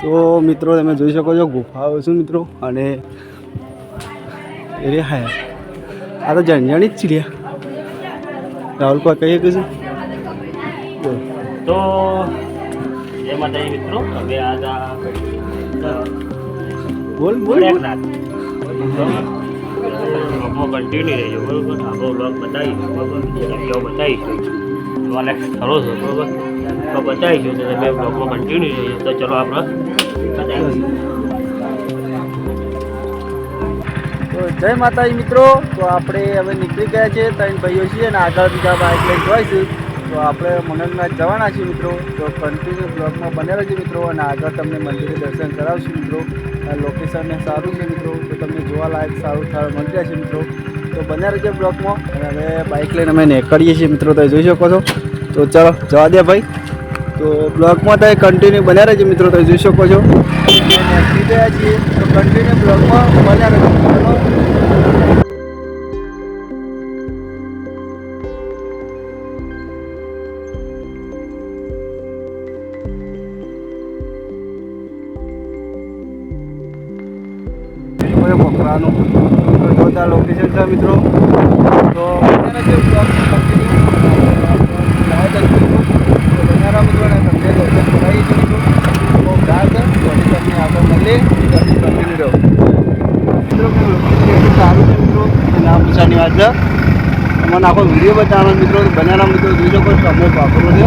તો મિત્રો તમે જોઈ શકો છો ગુફાઓ છું મિત્રો અને એ હા આ તો જણજણી જ ચીડિયા. રાહુલ કોઈ કહીએ કે છે? તો જય માતાજી મિત્રો હવે બોલ બોલ. કન્ટિન્યુ રહેજો બરોબર? આપણો બ્લોગ બતાવીશું બરોબર બતાવીશું. જોવાલાયક સ્થળો છે, બરોબર? તો બતાવીશું તો તમે બ્લોગમાં કન્ટિન્યુ રહેજો તો ચલો આપણે જય માતાજી મિત્રો, તો આપણે હવે નીકળી ગયા છે ત્રણ ભાઈઓ છીએ અને આગળ બીજા બાઇક લઈ જોઈશું તો આપણે મનનમાં જવાના છીએ મિત્રો, તો કન્ટિન્યુ બ્લોગમાં બનેલા છે મિત્રો અને આગળ તમને મંદિરે દર્શન કરાવશું મિત્રો. લોકેશન સારું છે મિત્રો, તો તમને જોવાલાયક સારું સ્થળ મળી છે મિત્રો. તો બન્યા રહેજો બ્લોકમાં હવે બાઇક લઈને અમે નીકળીએ છીએ મિત્રો, તો જોઈ શકો છો. તો ચાલો, જવા દે ભાઈ. તો બ્લોગમાં તો કન્ટિન્યુ બન્યા રહેજો મિત્રો, તો જોઈ શકો છો. નીકળી ગયા છીએ. તો કન્ટિન્યુ બ્લોગમાં બન્યા રહેજો બધે પોખરાનું તો જોરદાર લોકેશન છે મિત્રો. તો બનારા મિત્રો તમને તો આગળ મળીએ. રહો. મિત્રો લોકેશન એટલું સારું છે, મિત્રો. નામ પૂછાની વાત છે. તમને આખો વીડિયો બતાવવાનો મિત્રો. બનારા મિત્રો, જોઈ શકો તમે વાપરો છે.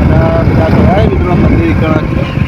અને બધા સવારે મિત્રો, મંદિર કણા છે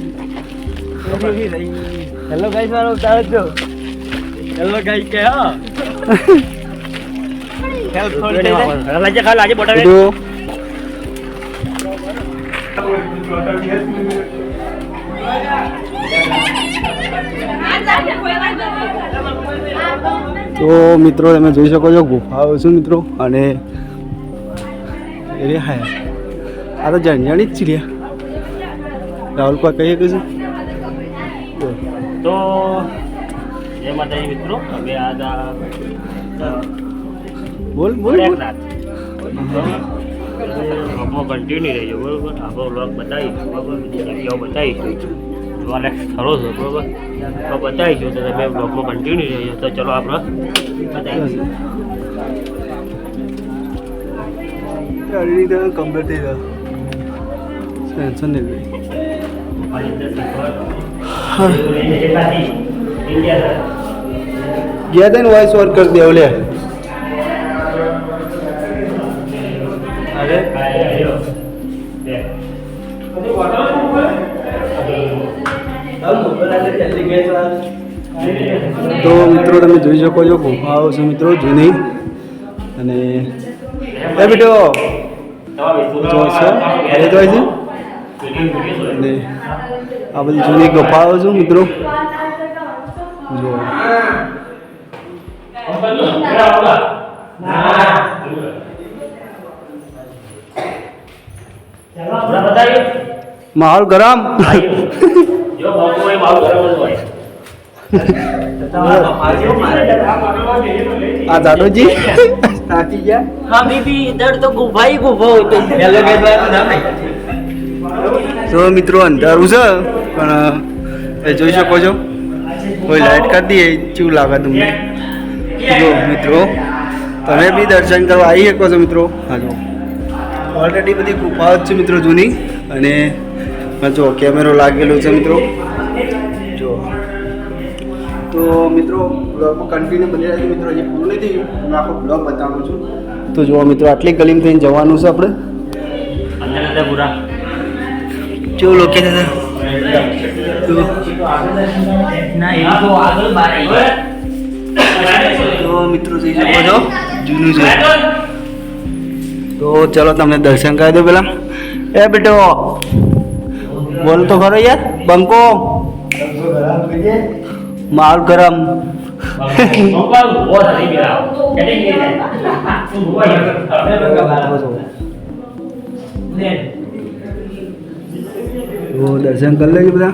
હેલો ગાઈસ મારો ઉતાર જો હેલો ગાઈસ કે હા? હેલ્પ ફોર દે લાજે ખા લાજે બોટા તો તો મિત્રો તમે જોઈ શકો છો ગુફાઓ છું મિત્રો અને એ રે હા આ તો જણજણી જ ચીડિયા. રાહુલ પા કહીએ કે છે? બોલ. તો જય માતાજી મિત્રો હવે આજ આ બોલ બોલ બોલ. નાથ બ્લોગમાં કન્ટિન્યુ રહેજો બરોબર આપણો બ્લોગ બતાવીશું બરોબર બીજી જગ્યાઓ બતાવીશું જોવાલાયક સ્થળો છે બરોબર તો બતાવીશું તો તમે બ્લોગમાં કન્ટિન્યુ રહેજો તો ચલો આપણે બતાવીશું ગાડી તો કમ્પ્લીટ થઈ ગયો ટેન્શન નહીં લે. ગયા તા ને વોઇસ ઓવર કરી દેવ લે. તો મિત્રો તમે જોઈ શકો છો ગુફાઓ છે મિત્રો જૂની. અને એ બેટો જો છે. એ તો છે? અને આ બધી જૂની ગફાઓ છું મિત્રો. માહોલ ગરમ. આ દાદોજી થાકી ગયા હા બીબી ઇધર તો ગુફાઈ ગુફો હોય તો મિત્રો, અંધારું છે. પણ એ જોઈ શકો છો. કોઈ લાઇટ કરી દઈએ કેવું લાગે તમને? જો મિત્રો તમે બી દર્શન કરવા આવી શકો છો મિત્રો. હા જો ઓલરેડી બધી ગુફાઓ છે મિત્રો જૂની. અને જો કેમેરો લાગેલો છે મિત્રો. જો. તો મિત્રો બ્લોગમાં કન્ટિન્યુ બની રહ્યા છે મિત્રો. હજી પૂરું નથી હું આખો બ્લોગ બતાવું છું. તો જુઓ મિત્રો આટલી ગલીમ થઈને જવાનું છે આપણે. જો લોકેશન તો મિત્રો જઈ શકો છો જૂનું છે. તો ચલો તમને દર્શન કરાવી દો પેલા. એ બેટો બોલ તો ખરો યાર બંકો. માલ ગરમ. Yeah. તો દર્શન કરી લેજો બધા.